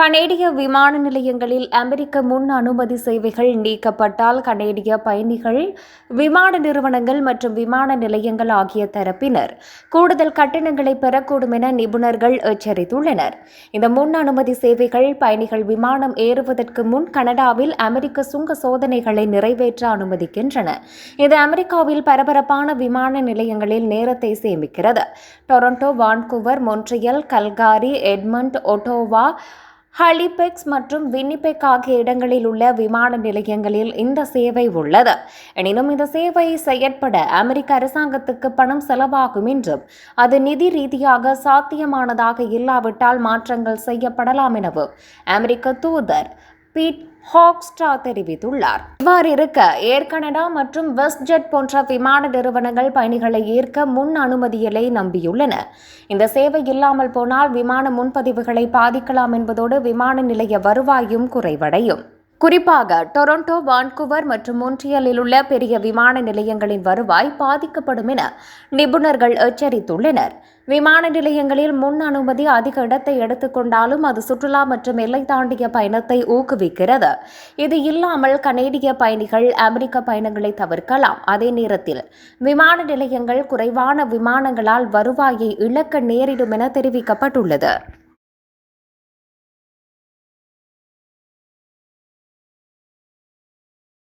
கனேடிய விமான நிலையங்களில் அமெரிக்க முன் அனுமதி சேவைகள் நீக்கப்பட்டால் கனேடிய பயணிகள் விமான நிறுவனங்கள் மற்றும் விமான நிலையங்கள் ஆகிய தரப்பினர் கூடுதல் கட்டணங்களை பெறக்கூடும் என நிபுணர்கள் எச்சரித்துள்ளனர். இந்த முன் அனுமதி சேவைகள் பயணிகள் விமானம் ஏறுவதற்கு முன் கனடாவில் அமெரிக்க சுங்க சோதனைகளை நிறைவேற்ற அனுமதிக்கின்றன. இது அமெரிக்காவில் பரபரப்பான விமான நிலையங்களில் நேரத்தை சேமிக்கிறது. Toronto Vancouver Montreal Calgary Edmonton Ottawa Halifax மற்றும் வின்னிபெக் ஆகிய இடங்களில் உள்ள விமான நிலையங்களில் இந்த சேவை உள்ளது. எனினும் இந்த சேவை செயற்பட அமெரிக்க அரசாங்கத்துக்கு பணம் செலவாகும் என்றும் அது நிதி ரீதியாக சாத்தியமானதாக இல்லாவிட்டால் மாற்றங்கள் செய்யப்படலாம் எனவும் அமெரிக்க தூதர் பீட் ஹாக்ஸ்ட்ரா தெரிவித்துள்ளார். இவ்வாறு இருக்க ஏர் கனடா மற்றும் வெஸ்ட் ஜெட் போன்ற விமான நிறுவனங்கள் பயணிகளை ஏற்க முன் அனுமதிகளை நம்பியுள்ளன. இந்த சேவை இல்லாமல் போனால் விமான முன்பதிவுகளை பாதிக்கலாம் என்பதோடு விமான நிலைய வருவாயும் குறைவடையும். குறிப்பாக டொரண்டோ வான்கூவர் மற்றும் மொன்ட்ரியலில் உள்ள பெரிய விமான நிலையங்களின் வருவாய் பாதிக்கப்படும் என நிபுணர்கள் எச்சரித்துள்ளனர். விமான நிலையங்களில் முன் அனுமதி அதிக இடத்தை எடுத்துக்கொண்டாலும் அது சுற்றுலா மற்றும் எல்லை தாண்டிய பயணத்தை ஊக்குவிக்கிறது. இது இல்லாமல் கனேடிய பயணிகள் அமெரிக்க பயணங்களை தவிர்க்கலாம். அதே நேரத்தில் விமான நிலையங்கள் குறைவான விமானங்களால் வருவாயை இழக்க நேரிடும் என தெரிவிக்கப்பட்டுள்ளது.